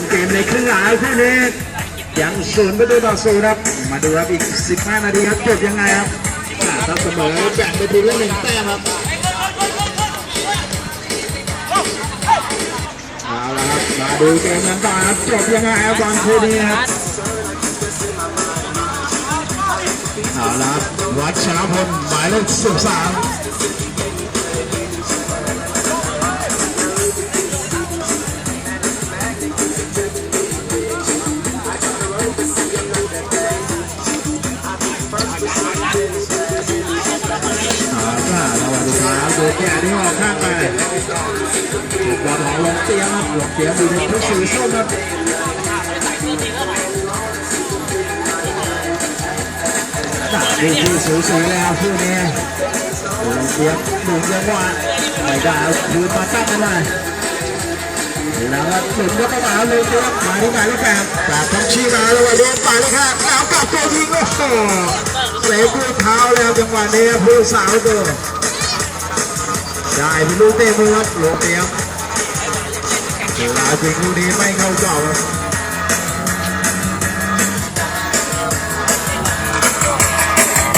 มเกมในครึ่งหลังคู่นี้ยังศูนย์ประตูต่อศูนย์ครับ มาดูครับอีก 15 นาทีครับจบยังไงครับอ่าถ้าเสมอแบ่งไปทีละหนึ่งแต้มครับเอาละครับมาดูเกมกันต่อครับจบยังไงครับบอลคู่นี้ครับเอาละครับวัชรพลหมายเลขสิบสาม ครับดูแก่ที่ออกข้างไปบอลของหลงเตี้ยมครับหลงเตี้ยดูทีมผู้สีส้มครับดูที่สูสีแล้วคู่นี้หลงเตียมหนุนจังหวะไม่ได้เอาคืนมาตั้งกันหน่อยแล้วก็หนุนยกเข้ามาเลยเตียมาที่หมายเลขแปดแปดต้องชี้มาแล้ววันนี้หมายเลขห้าแล้วกลับตัวยิงโอ้โหเสพด้วยเท้าแล้วจังหวะนี้ผู้สาวตัว ได้เป็นลูกเตะมือครับหลวงเตียมเวลาจริงลูกนี้ไม่เข้าเจ้าครับ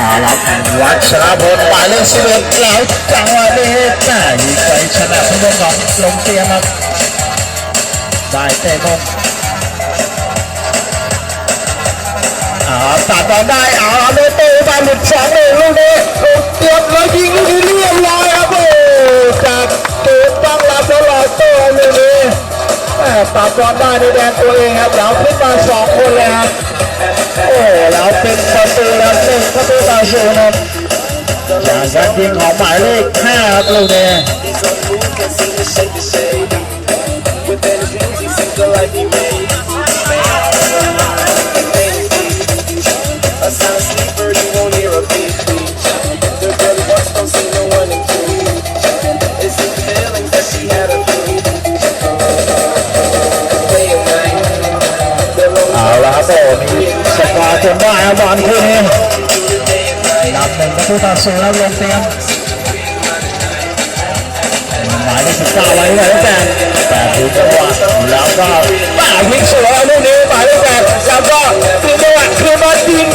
อาละวัชรพลหมายเลขสิบเอ็ดแล้วจังหวะนี้น่ายิงไปชนะทุกคนของลงเตียมครับได้เตะมงเอาตัดบอลได้เอาเมเต อร์มาหลุดสองเลยลูกนี้ลูกเตรียมแล้วยิงลูกนี้เรียบร้อยครับโอ้จากตูดตั้งรับตลอดตัวลูกนี้แม่ตัดบอลได้ในแดนตัวเองครับแล้วขึ้นมาสองคนเลยครับโอ้แล้วเป็นประตูแล้วหนึ่งประตูต่อศูนย์ครับจากการยิงของหมายเลขห้าครับลูกนี้ He's on the move, can seem โอ้มีสกอร์จนได้บบอลคู่นี้ day and night. นำหนึ่งประตูต่อศูนย์แล้วลงเตียมหมายเลขสิบเก้าไว้เลยแปดแปดถูกจังหวะแล้วก็ป่ายิงสวยลูกนี้หมายเลขแปดแล้วก็ตีจังหวะคือมายิง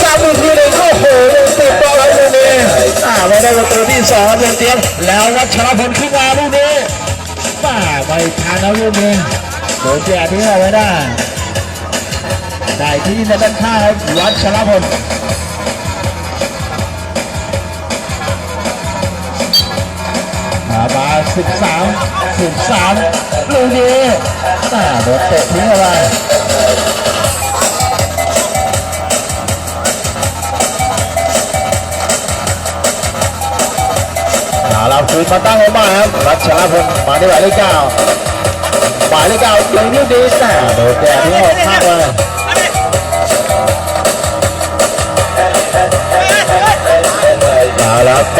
ซ้ำอีกทีหนึ่งโอ้โหยังติดบอลแล้วลูกนี้อ่าไม่ได้ประตูที่สองลงเตียมแล้ววัชรพลขึ้นมาลูกนี้ป่าไม่ทันแล้วลูกนี้โดนแจกทิ้งเอาไว้ได้ ได้ที่ในด้านข้างครับวัชรพลมาบาสิบสามสิบสามลูกนี้น่าโดนเตะทิ้งเข้าไปเราคืนมาตั้งไว้บ้างครับรัชรพลมาที่หมายเลขเก้าหมายเลขเก้ายิงลูกดีแต่โดนแดดทิ้งออกข้างเลย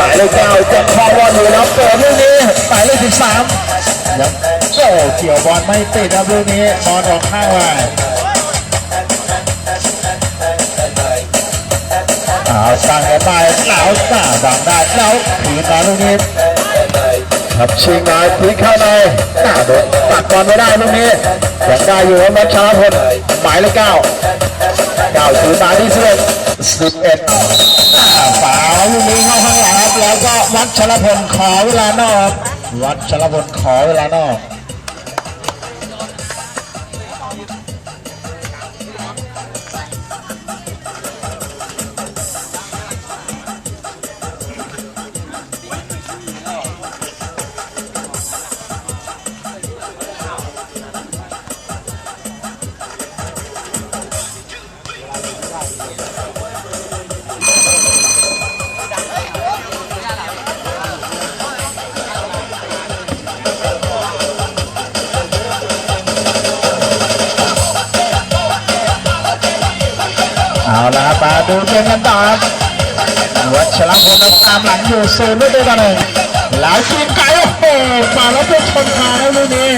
ายเลขเก้าจะครองบอลอยู่แล้วเปิดลูกนี้หมายเลขสิบสามยังโอ้เกี่ยวบอลไม่ติดครับลูกนี้บอลออกข้างไปเอาตั้งกันไปแล้วตาดังได้แล้วคืนมาลูกนี้ครับชิงมาพลิกเข้าในหน้าโดนตัดบอลไม่ได้ลูกนี้ยังได้อยู่ครับนัชชาพลหมายเลขเก้าเก้าคืนมาที่สิบเอ็ดสิบเอ็ดฝาลูกนี้เข้าข้างหลังครับ แล้วก็วัชรพลขอเวลานอกครับวัชรพลขอเวลานอก ละครับมาดูเกมกันต่อครับวัชรพลตามหลังอยู่ศูนย์ด้วยกันเลยแล้วชิงไก่โอ้โหมาแล้วเป็นชนคาแล้วลูกนี้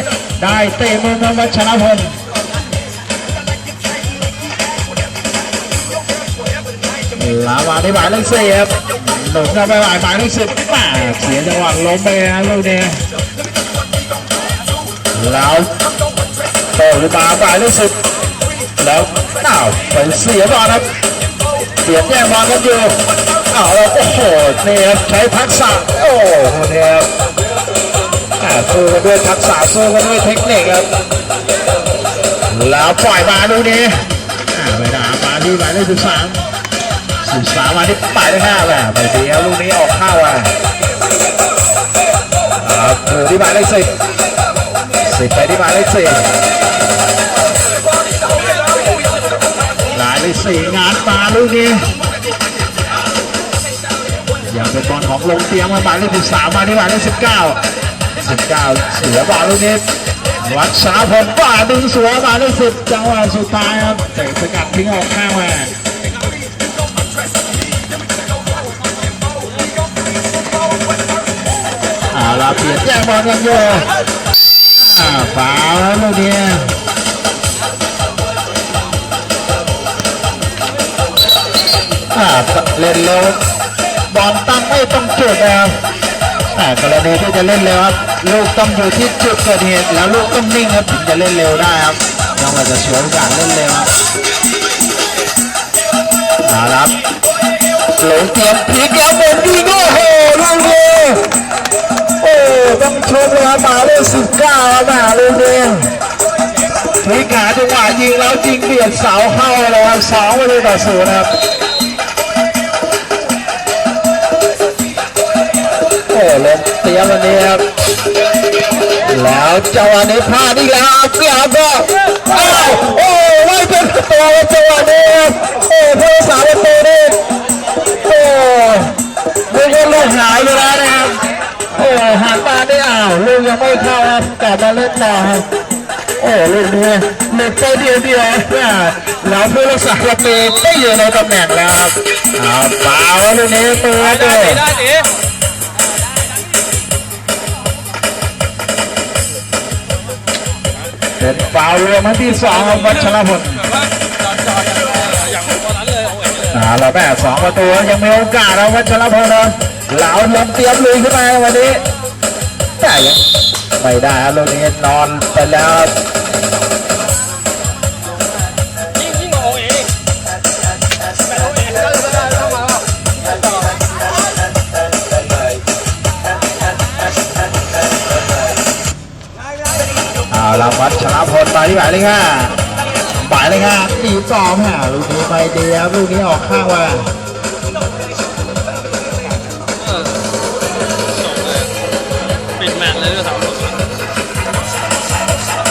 ได้เตะมือกับวัชรพลลามาที่หมายเลขสี่ครับหนุนเข้าไปหมายหมายเลขสิบมาเสียจังหวะล้มไปนะลูกนี้แล้วตขึ้นมาหมายเลขสิบแล้ว อ้าวไปเสียบอลครับ เสียแย่งบอลกันอยู่อ้าวแล้วโอ้โหนี่ครับใช้ทักษะโอ้โหนี่ครับสู้กันด้วยทักษะสู้กันด้วยเทคนิคครับแล้วปล่อยมาดูนี้อ่ไปหนามาที่หมายเลขสิบสามสิบสามมาที่ปลายเลขห้าแหละไปดีครับลูกนี้ออกเข้าอะครับดูที่หมายเลขสิบสิบไปที่หมายเลขสี่ หมายเลขสี่งานมาลูกนี้ยังเป็นบอลของลงเตียมมาหมายเลขสิบสามมาที่หมายเลขสิบเก้าสิบเก้าเสียบอลลูกนี้วัดสาผลว่าดึงเสวนหมาเลขสิบจังหวะสุดท้ายครับเตะสกัดทิ้งออกข้างมาอาเราเปลี่ยนแย่งบอลกันอยู่อ่าฟาวแล้วลูกนี้ เล่นเร็วบอลตั้งไม่ต้องจุดนะครับอ่ากรณีที่จะเล่นเร็วครับลูกต้องอยู่ที่จุดเกิดเหตุแล้วลูกต้องนิ่งครับถึงจะเล่นเร็วได้ครับน้องอาจจะสวยโอกาสเล่นเร็วครับเอาละครับหลงเตรียมพลิกแล้วบอลยิงโอ้โหลูกนี้โอ้ต้องชมเลยครับหมายเลขสิบเก้าหมาเลยเนี่ยพลิกหาจังหวะยิงแล้วยิงเบียดเสาเข้าเลยครับสองประตูต่อศูนย์ครับ โอ้ลงเตรียมวันนี้ครับแล้วจังหวะนี้พลาดอีกแล้วครับแล้วก็อ้าวโอ้ไม่เป็นประตูจังหวะนี้โอ้ผู้รักษาประตูนี่โอ้ไม่ใช่ลูกหายไปแล้วนะครับโอ้หันมาได้อ้าวลูกยังไม่เข้าครับกลับมาเล่นต่อครับโอ้ลูกนี้หลุดไปเดียวเดียวแล้วผู้รักษาประตูไม่อยู่ในตำแหน่งแล้วครับอ้าวเปล่าลูกนี้ตัวเดียว เป็นฟาวล์รวมครั้งที่สองของวัชรพลอ่าเราแม่สองประตูยังมีโอกาสนะวัชรพลนะเหลาลำเตรียมลุยขึ้นมาวันนี้แต่ยังไม่ได้ครับลูกนี้นอนไปแล้ว เอาละวัชรพลไปที่หมายเลขห้าหมายเลขห้าตีสองฮะลูกนี้ไปดีครับลูกนี้ออกข้างว่าปิดแมตช์เลยด้วยซ้ำ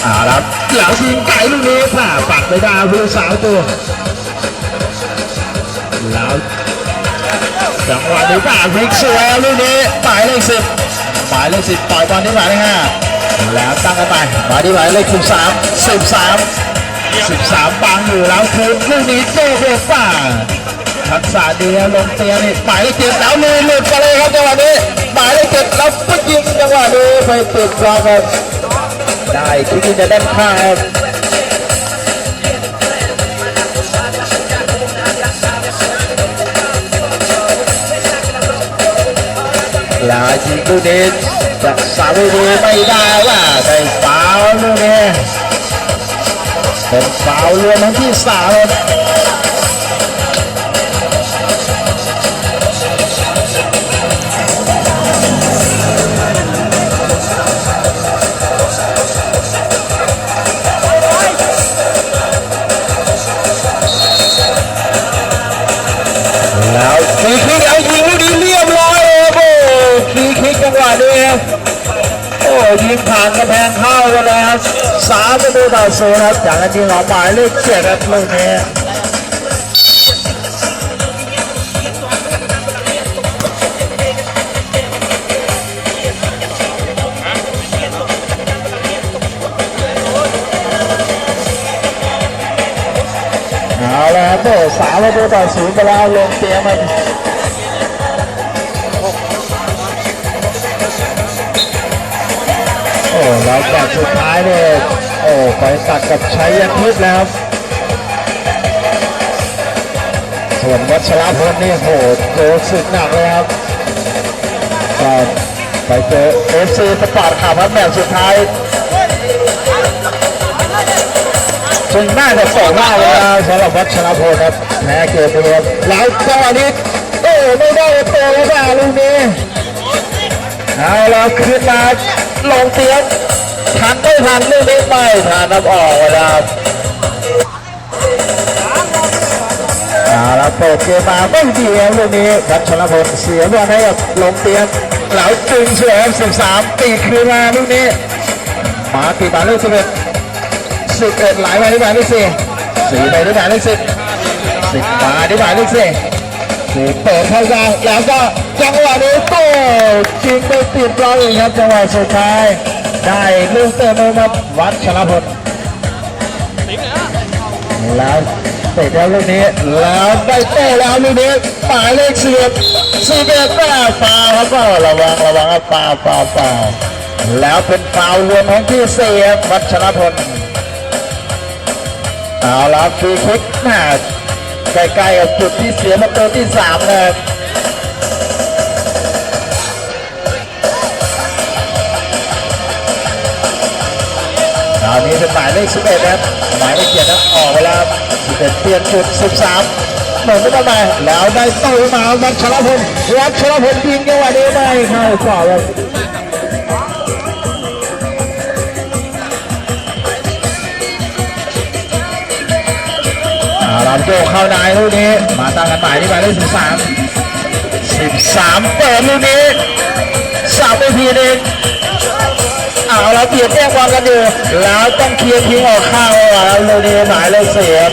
เอาละครับเหลายิงไก่ลูกนี้ผ่าปัดไปได้ผู้สาวตัวแล้วจังหวะนี้ป่าพลิกสวยครับลูกนี้หมายเลขสิบหมายเลขสิบปล่อยบอลที่หมายเลขห้า แล้วตั้งกันไปมาที่หมายเลขสิบสามสิบสามสิบสามปังอยู่แล้วคืนลูกนี้โจ้เบฟ้าทักษะดียรับลงเตียนี่หมายเลขเจ็ดแล้วมือหลุดไปเลยครับจังหวะนี้หมายเลขเจ็ดแล้วปุ๊บยิงจังหวะนี้ไปติดกรอบครับได้ที่จะด้านข้างครับ ลายิงลูกนี้จากสาวดูไม่ได้ว่าได้ฟาวล์ลูกนี้เป็นฟาวล์รวมทั้งที่สาม ยิงของหมายเลขเจ็ดครับลูกนี้เอาละครับโอ้สามประตูต่อศูนย์ไปแล้วลงเตียมัน อ้แล้วแบบสุดท้ายเนี่ยโอ้ไปตัดกับชัยยันทึกแล้ว ส่วนวัชรพลนี่โหเจอศึกหนักเลยครับก็ไปเจอเอฟซีสปอร์ตขับครับแบบสุดท้ายซึ่งน่าจะสองเท่าเลยนะสำหรับวัชรพลครับแพ้เกมไปเลยแล้วจังหวะนี้โอ้ไม่ได้โตแล้วลูกนี้ เอาแล้วขึ้นมาลงเตียงทันไม่ทันลูกนี้ไม่ทันนับออกแล้วเอาละเปิดเกมมาไม่ดีครับลูกนี้วับชรพลเสียบอลให้กับลงเตียงเหลาจึงเฉยสิบสามตีคืนมาลูกนี้มาตีบาลูกสิบเอ็ดสิบเอ็ดไหลมาที่บาลูกสี่สี่ไปที่บาลูกสิบสิบมาที่บาลูกสี่ สี่เปิดเข้ากลางแล้วก็จังหวะนี้โต้จิงไปติดบอลอีกครับจังหวะสุดท้าย ได้ลูกเติมครับวัดชรพลแล้วเตะแล้วลูกนี้แล้วได้โต้แล้วลูกนี้หมายเลขสิบเอ็ดสิบเอ็ดแม่ฟาวครับก็ระวังระวังครับฟาวฟาวฟาวแล้วเป็นฟาวรวมของที่เสี่ครับวัชรพลเอาละฟรีคิกหน้า ใกล้ๆกับจุดที่เสียประตูที่สามนะครับตอนนี้เป็นหมายเลขสิบเอ็ดนะครับหมายเลขเจ็ดนะออกไปแล้วสิบเอ็ดเปลี่ยนจุดสิบสามหมุนเข้าไปแล้วได้โต้มาวัชรพลวัชรพลยิงจังหวะนี้ไม่เข้ากรอบครับอาลำ โจเข้าในลูกนี้ มาตั้งกันใหม่ที่หมายเลขสิบสามสิบสามเปิดลูกนี้สับไปทีนึงเอาเราเปลี่ยนแย่งบอลกันอยู่แล้วต้องเคลียร์ทิ้งออกข้างแล้วลูกนี้หมายเลขสี่ครับ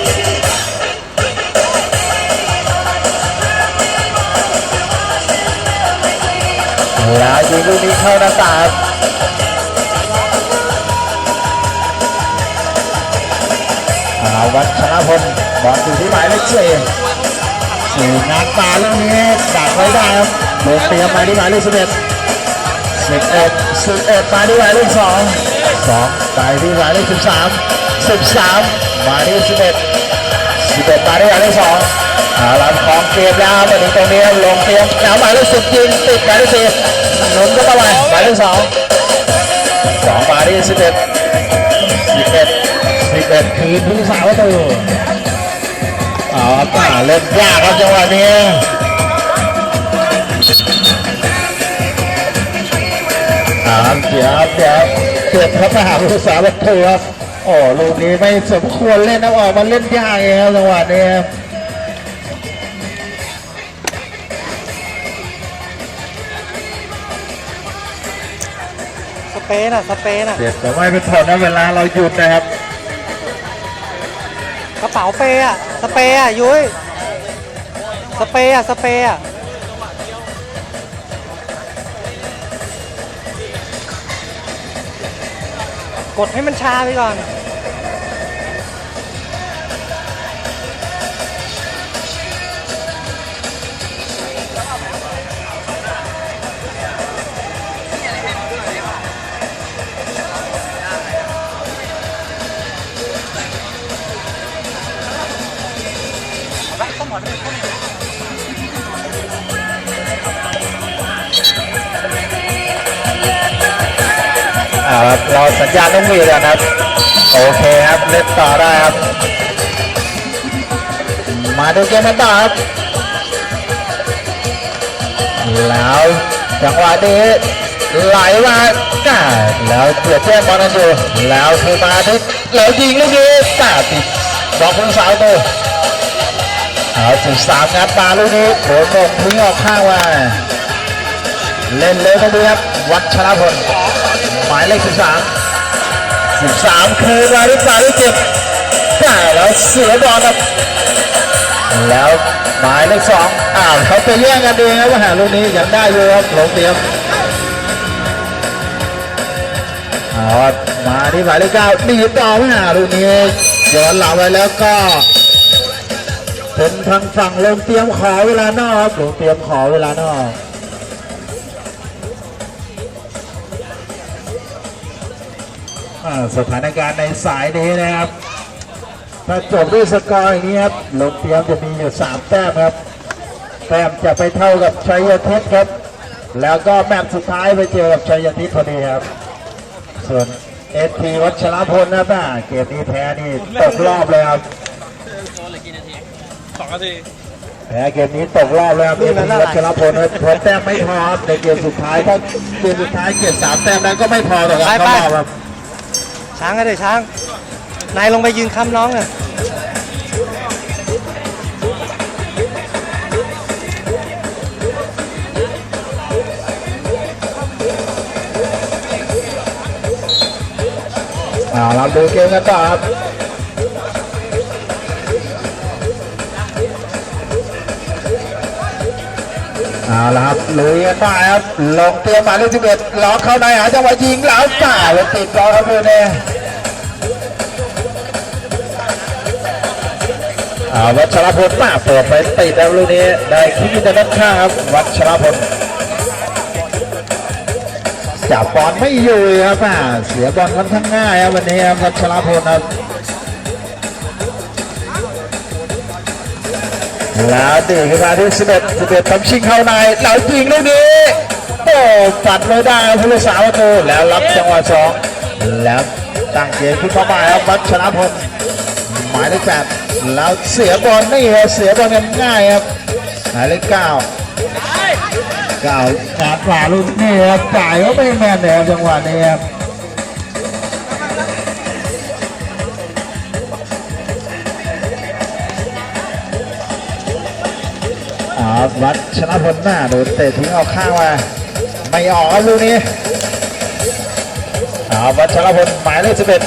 แล้วยิงลูกนี้เข้าหน้าต่างาวัชรพลบอลอยู่ที่หมายเลขสี่สี่งานตาลูกนี้ดักไว้ได้ครับลงเตรียมไปที่หมายเลขสิบเอ็ดสิบเอ็ดสิบเอ็ดมาที่หมายเลขสองสองไปที่หมายเลขสิบสามสิบสามมาที่สิบเอ็ดสิบเอ็ดมาที่หมายเลขสองเอาละของเตรียมยาวมาถึงตรงนี้ลงเตรียมแล้วหมายเลขสิบยิงติดหมายเลขสี่หนุนก็เข้าไปหมายเลขสองสองมาที่สิบเอ็ดสิบเอ็ด สิบเอ็ดคืนผู้สาวประตูเอาป่าเล่นยากครับจังหวะนี้ครับเดี๋ยวเดี๋ยวเก็บพระมหาภูษาวัตถุครับโอ้ลูกนี้ไม่สมควรเล่นนะออกมาเล่นยากเองครับจังหวะนี้ครับสเปนอะสเปนอะเดี๋ยวแต่ไม่เป็นผลนะเวลาเราหยุดนะครับก ระเป๋าเปย์อะสเปย์อะยุ้ยสเปย์อะสเปย์อะกดให้มันชาไปก่อน อ่าครับเราสัญญาณต้องมีแล้วครับ โอเคครับเล่นต่อได้ครับ มาดูเกมกันต่อครับ แล้วจังหวะนี้ไหลมาก้าแล้วเปลี่ยนแจ้งบอลกันอยู่แล้วคือมาที่แล้วยิงลูกนี้ก้าติดบล็อกคนสาวตัว เอาสิบสามงัดมาลูกนี้โผล่ตกทิ้งออกข้างมาเล่นเลยมาดูครับ วัชรพลหมายเลขสิบสามสิบสามคือมาที่สามที่เจ็ดก้าแล้วเสียบอลครับแล้วหมายเลขสองอ้าวเขาไปแย่งกันเองครับว่าหาลูกนี้ยังได้อยู่ครับหลงเตียมมาที่หมายเลขเก้าดีดต่อมาหาลูกนี้ย้อนหลังไปแล้วก็ เป็นทางฝั่งลงเตรียมขอเวลานอกครับลงเตรียมขอเวลานอกอ่าสถานการณ์ในสายนี้นะครับ ถ้าจบด้วยสกอร์อย่างนี้ครับลงเตรียมจะมีอยู่สามแต้มครับ แต้มจะไปเท่ากับชัยทิศครับ แล้วก็แมตช์สุดท้ายไปเจอกับชัยทิศพอดีครับ ส่วนเอทีวัชรพลนะป้าเกมนี้แพ้นี่ตกรอบเลยครับ สองนาทีแพ้เกมนี้ตกรอบเลยครับเอทีวัชรพลนะเพราะแต้มไม่พอครับในเกมสุดท้ายถ้าเกมสุดท้ายเก็บสามแต้มนั้นก็ไม่พอต่อการเข้ารอบครับช้างก็ได้ช้าง นายลงไปยืนค้ำน้องอะอ่าเราดูเกมกันต่อครับ เอาละครับลุยกันต่อครับลงเตรียมหมายเลขสิบเอ็ดล็อกเข้าในหาจังหวะยิงแล้วจ่าเลยติดล้อครับเพื่อนเนี่ยอ่าวัชรพลมาเปิดไปติดแล้วลูกนี้ได้คิกอินเตอร์เน็ตข้างครับวัชรพลจับบอลไม่อยู่เลยครับเสียบอลค่อนข้างง่ายครับวันนี้ครับวัชรพลครับ แล้วตีขึ้นมาที่11 11ทำชิงเข้าในแล้วยิงลูกนี้โอ้ปัดไม่ได้ผู้รักษาประตูแล้วรับจังหวะสองแล้วตั้งเกมขึ้นเข้ามาครับวัชรพลหมายเลขแปดแล้วเสียบอลนี่ครับเสียบอลกันง่ายครับหมายเลขเก้าเก่าการฝ่าลูกนี่ครับจ่ายก็ไม่แม่นเลยครับจังหวะนี้ครับ อาวัดชนะพลหน้าโดนเตะทิ้งเอาข้างมา ไม่ออกครับลูกนี้อาวัดชนะพลหมายเลขสิบเอ็ด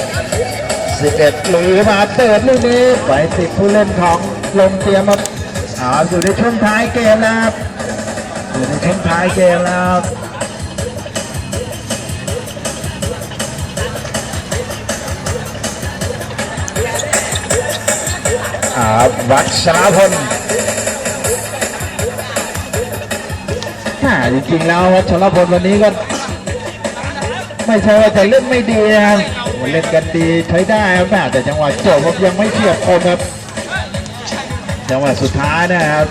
สิบเอ็ดลุยเข้ามาเติดลูกนี้ไปติดผู้เล่นของลงเตรียมครับอาอยู่ในช่วงท้ายเกมนะครับอยู่ในช่วงท้ายเกมแล้วอาวัชรพล จริงๆแล้ววัชรพลวันนี้ก็ ไม่ใช่ว่าจะเล่นไม่ดีนะครับเล่นกันดีใช้ได้ครับแต่จังหวะจบครับยังไม่เฉียบคมครับ จังหวะสุดท้ายนะครับ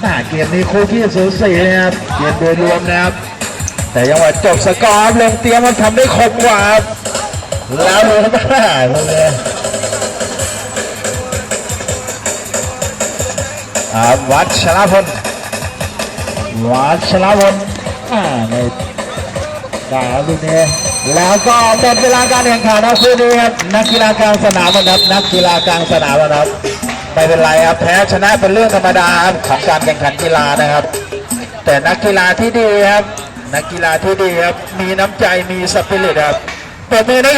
หน้าเกมนี้คู่ขี้สูสีนะครับเกมโดยรวมนะครับ แต่ยังหวะจบสกอร์ลงเตียมมันทำได้คมกว่าครับแล้วดูครับแม่เลยอ่าวัดชลพล วัดชลพลอ่าในได้ครับลูกนี้แล้วก็หมดเวลาการแข่งขันนะคู่นี้ครับนักกีฬากลางสนามนะครับนักกีฬากลางสนามนะครับไม่เป็นไรครับแพ้ชนะเป็นเรื่องธรรมดาครับของการแข่งขันกีฬานะครับ แต่นักกีฬาที่ดีครับ นักกีฬาที่ดีครับมีน้ำใจมีสปิริตครับปรบมือให้